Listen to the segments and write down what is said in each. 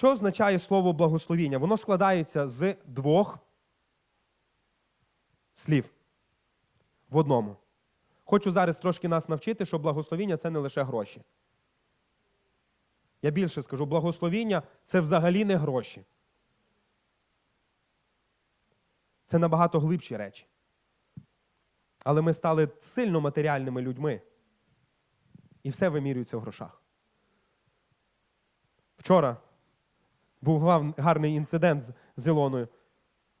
Що означає слово благословіння? Воно складається з двох слів в одному. Хочу зараз трошки нас навчити, що благословіння це не лише гроші. Я більше скажу, благословіння це взагалі не гроші. Це набагато глибші речі. Але ми стали сильно матеріальними людьми. І все вимірюється в грошах. Вчора був гарний інцидент з- Ілоною.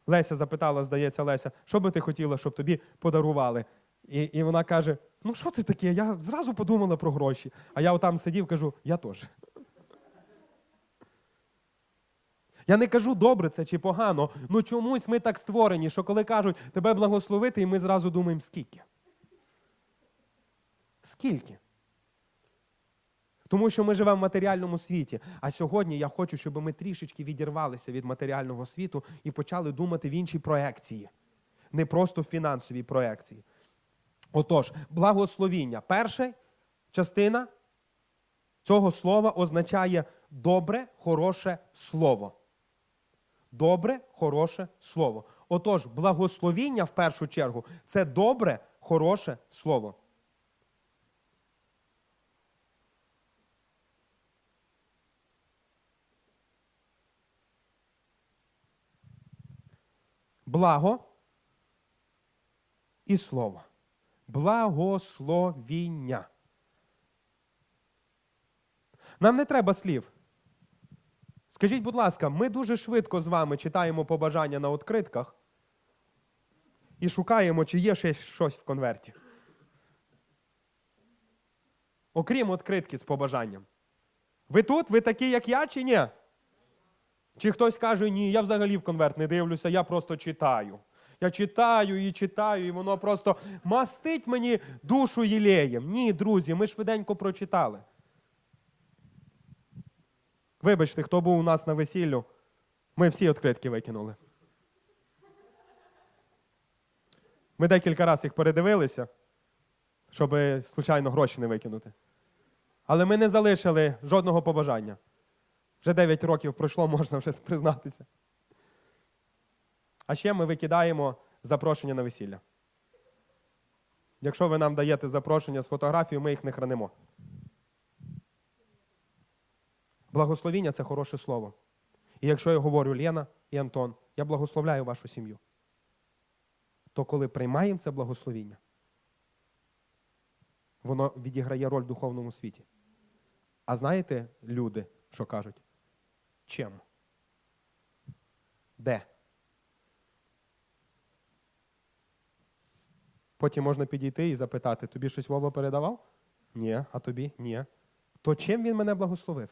Леся запитала, здається, Леся, що би ти хотіла, щоб тобі подарували? І, і вона каже: Ну, що це таке? Я зразу подумала про гроші. А я отам сидів, кажу, я теж. Я не кажу, добре це чи погано. Ну чомусь ми так створені, що коли кажуть тебе благословити, і ми зразу думаємо, скільки? Скільки? Тому що ми живемо в матеріальному світі. А сьогодні я хочу, щоб ми трішечки відірвалися від матеріального світу і почали думати в іншій проекції, не просто в фінансовій проекції. Отож, благословіння. Перша частина цього слова означає добре, хороше слово. Добре, хороше слово. Отож, благословіння в першу чергу це добре, хороше слово. Благо і слово. Благословіння. Нам не треба слів. Скажіть, будь ласка, ми дуже швидко з вами читаємо побажання на відкритках і шукаємо, чи є ще щось в конверті. Окрім відкритки з побажанням. Ви тут? Ви такі, як я, чи ні? Чи хтось каже, ні, я взагалі в конверт не дивлюся, я просто читаю. Я читаю і читаю, і воно просто мастить мені душу єлеєм. Ні, друзі, ми швиденько прочитали. Вибачте, хто був у нас на весіллю, ми всі відкритки викинули. Ми декілька разів їх передивилися, щоб случайно гроші не викинути. Але ми не залишили жодного побажання. Вже 9 років пройшло, можна вже признатися. А ще ми викидаємо запрошення на весілля. Якщо ви нам даєте запрошення з фотографією, ми їх не хранимо. Благословіння це хороше слово. І якщо я говорю Лена і Антон, я благословляю вашу сім'ю, то коли приймаємо це благословіння, воно відіграє роль в духовному світі. А знаєте, люди, що кажуть? Чим? Де? Потім можна підійти і запитати, тобі щось Вова передавав? Ні, а тобі? Ні. То чим він мене благословив?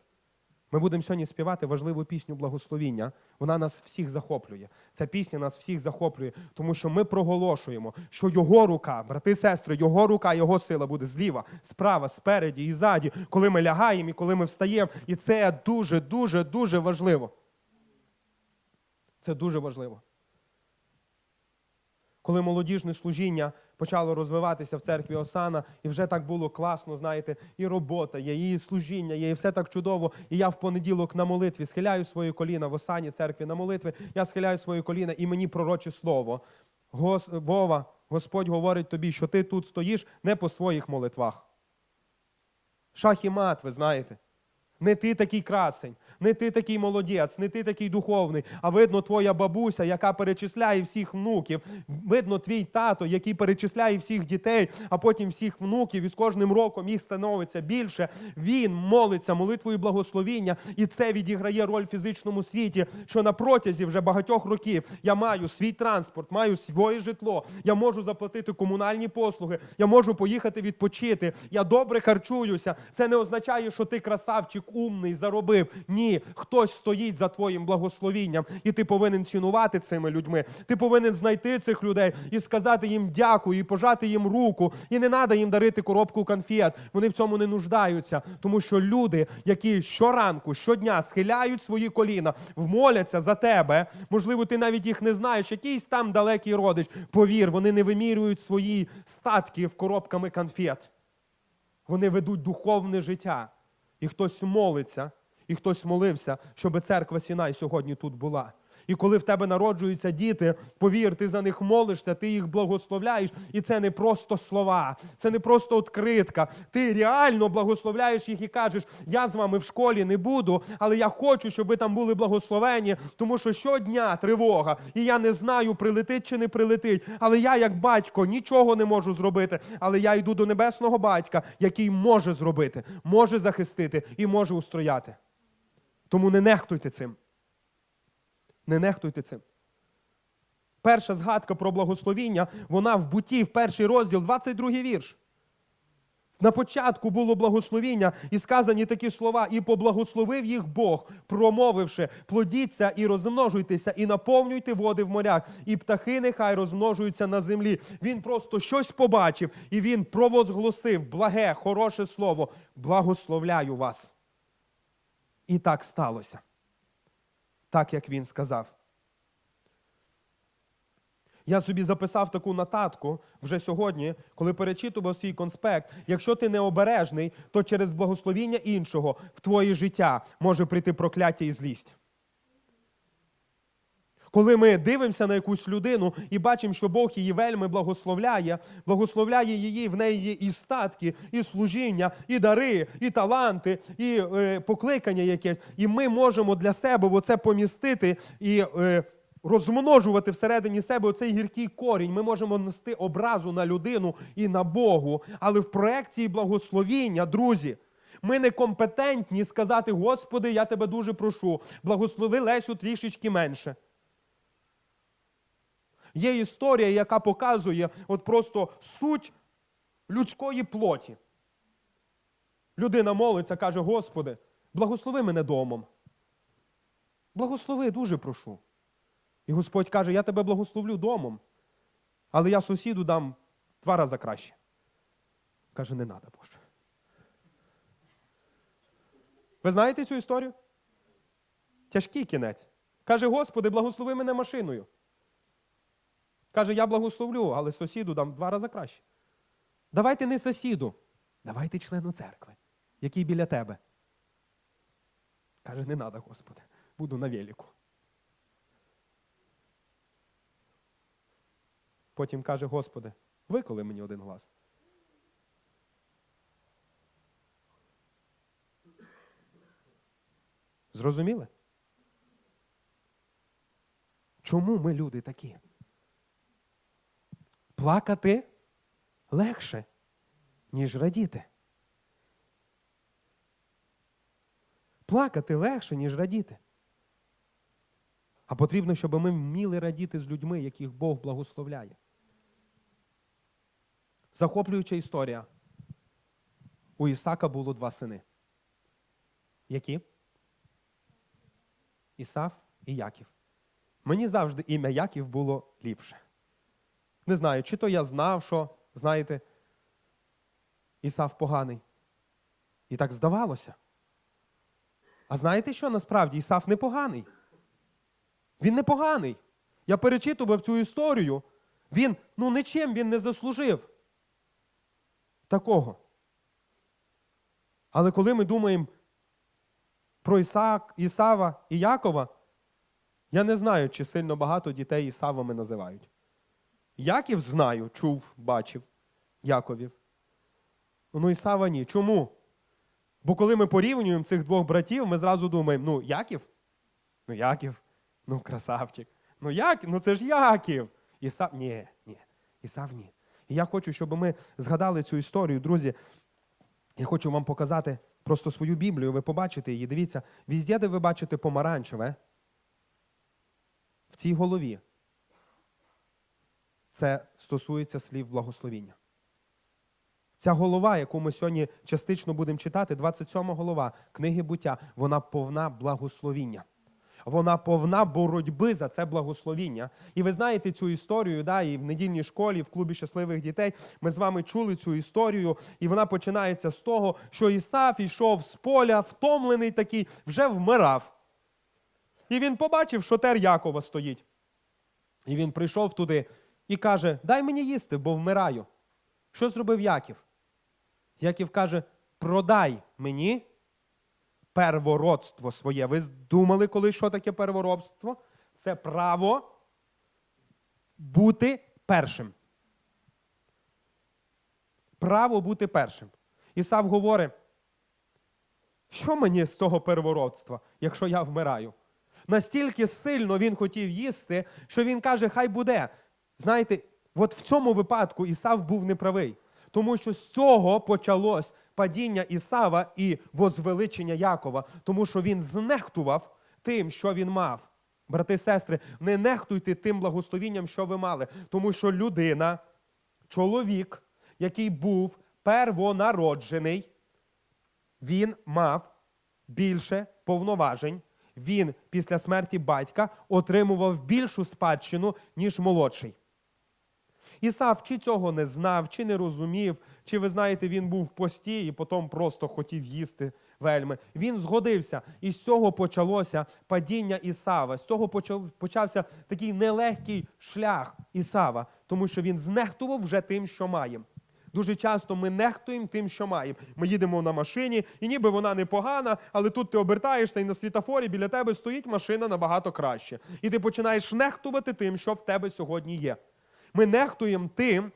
Ми будемо сьогодні співати важливу пісню благословіння. Вона нас всіх захоплює. Ця пісня нас всіх захоплює, тому що ми проголошуємо, що його рука, брати і сестри, його рука, його сила буде зліва, справа, спереді і ззаді, коли ми лягаємо і коли ми встаємо. І це дуже, дуже, дуже важливо. Це дуже важливо. Коли молодіжне служіння почало розвиватися в церкві Осана, і вже так було класно, знаєте, і робота є, і служіння є, і все так чудово. І я в понеділок на молитві схиляю свої коліна в Осані церкві на молитві, я схиляю свої коліна, і мені пророче слово. Гос, Вова, Господь говорить тобі, що ти тут стоїш не по своїх молитвах. Шах і мат, ви знаєте. Не ти такий красень, не ти такий молодець, не ти такий духовний, а видно твоя бабуся, яка перечисляє всіх внуків. Видно твій тато, який перечисляє всіх дітей, а потім всіх внуків, і з кожним роком їх становиться більше. Він молиться молитвою благословіння, і це відіграє роль в фізичному світі, що на протязі вже багатьох років я маю свій транспорт, маю своє житло, я можу заплатити комунальні послуги, я можу поїхати відпочити, я добре харчуюся. Це не означає, що ти красавчик умний, заробив. Ні, хтось стоїть за твоїм благословінням, і ти повинен цінувати цими людьми. Ти повинен знайти цих людей і сказати їм дякую, і пожати їм руку. І не треба їм дарити коробку конфет. Вони в цьому не нуждаються, тому що люди, які щоранку, щодня схиляють свої коліна, вмоляться за тебе. Можливо, ти навіть їх не знаєш, якийсь там далекий родич. Повір, вони не вимірюють свої статки в коробками конфет. Вони ведуть духовне життя. І хтось молиться, і хтось молився, щоб церква Сінай сьогодні тут була. І коли в тебе народжуються діти, повір, ти за них молишся, ти їх благословляєш, і це не просто слова, це не просто откритка. Ти реально благословляєш їх і кажеш, я з вами в школі не буду, але я хочу, щоб ви там були благословені, тому що щодня тривога, і я не знаю, прилетить чи не прилетить. Але я, як батько, нічого не можу зробити. Але я йду до небесного батька, який може зробити, може захистити і може устрояти. Тому не нехтуйте цим. Не нехтуйте цим. Перша згадка про благословіння, вона в буті, в перший розділ, 22 вірш. На початку було благословіння і сказані такі слова, і поблагословив їх Бог, промовивши, плодіться і розмножуйтеся, і наповнюйте води в морях, і птахи нехай розмножуються на землі. Він просто щось побачив, і він провозгласив благе, хороше слово. Благословляю вас. І так сталося так, як він сказав. Я собі записав таку нотатку вже сьогодні, коли перечитував свій конспект. Якщо ти необережний, то через благословіння іншого в твоє життя може прийти прокляття і злість. Коли ми дивимося на якусь людину і бачимо, що Бог її вельми благословляє, благословляє її, в неї є і статки, і служіння, і дари, і таланти, і е, покликання якесь. І ми можемо для себе оце помістити і е, розмножувати всередині себе оцей гіркий корінь. Ми можемо нести образу на людину і на Богу. Але в проекції благословіння, друзі. Ми не компетентні сказати, Господи, я тебе дуже прошу, благослови Лесю трішечки менше. Є історія, яка показує от просто суть людської плоті. Людина молиться, каже: Господи, благослови мене домом. Благослови, дуже прошу. І Господь каже, я тебе благословлю домом, але я сусіду дам два рази краще. Каже, не треба, Боже. Ви знаєте цю історію? Тяжкий кінець. Каже, Господи, благослови мене машиною. Каже, я благословлю, але сусіду дам два рази краще. Давайте не сусіду, давайте члену церкви, який біля тебе. Каже, не треба, Господи, буду на велику. Потім каже, Господи, виколи мені один глаз. Зрозуміли? Чому ми люди такі? Плакати легше, ніж радіти. Плакати легше, ніж радіти. А потрібно, щоб ми вміли радіти з людьми, яких Бог благословляє. Захоплююча історія. У Ісака було два сини. Які? Ісав і Яків. Мені завжди ім'я Яків було ліпше. Не знаю, чи то я знав, що, знаєте, Ісав поганий. І так здавалося. А знаєте що насправді Ісав непоганий? Він непоганий. Я перечитував цю історію. Він, ну нічим він не заслужив такого. Але коли ми думаємо про Ісаак, Ісава і Якова, я не знаю, чи сильно багато дітей Ісавами називають. Яків знаю, чув, бачив Яковів. Ну Ісава ні. Чому? Бо коли ми порівнюємо цих двох братів, ми зразу думаємо, ну, Яків? Ну, Яків, ну, красавчик. Ну, Яків, ну це ж Яків. Ісав, ні, ні, Ісав ні. І я хочу, щоб ми згадали цю історію, друзі. Я хочу вам показати просто свою Біблію, ви побачите її. Дивіться, візде, де ви бачите помаранчеве, в цій голові. Це стосується слів благословіння. Ця голова, яку ми сьогодні частично будемо читати, 27 голова книги буття, вона повна благословіння. Вона повна боротьби за це благословіння. І ви знаєте цю історію, да, і в недільній школі, і в клубі щасливих дітей ми з вами чули цю історію, і вона починається з того, що Ісав йшов з поля, втомлений такий, вже вмирав. І він побачив, що тер Якова стоїть. І він прийшов туди і каже: Дай мені їсти, бо вмираю. Що зробив Яків? Яків каже: продай мені первородство своє. Ви думали, коли що таке первородство? Це право бути першим. Право бути першим. Ісав говорить, що мені з того первородства, якщо я вмираю? Настільки сильно він хотів їсти, що він каже, хай буде. Знаєте, от в цьому випадку Ісав був неправий, тому що з цього почалось падіння Ісава і возвеличення Якова, тому що він знехтував тим, що він мав. Брати і сестри, не нехтуйте тим благословінням, що ви мали, тому що людина, чоловік, який був первонароджений, він мав більше повноважень. Він після смерті батька отримував більшу спадщину, ніж молодший. Ісав чи цього не знав, чи не розумів, чи ви знаєте, він був в пості і потім просто хотів їсти вельми. Він згодився, і з цього почалося падіння Ісава. З цього почав- почався такий нелегкий шлях Ісава, тому що він знехтував вже тим, що має. Дуже часто ми нехтуємо тим, що маємо. Ми їдемо на машині, і ніби вона непогана, але тут ти обертаєшся і на світофорі біля тебе стоїть машина набагато краще. І ти починаєш нехтувати тим, що в тебе сьогодні є. Ми нехтуємо тим,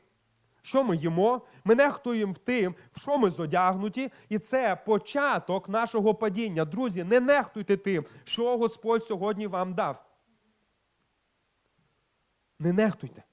що ми їмо, ми нехтуємо тим, в що ми зодягнуті, і це початок нашого падіння. Друзі, не нехтуйте тим, що Господь сьогодні вам дав. Не нехтуйте.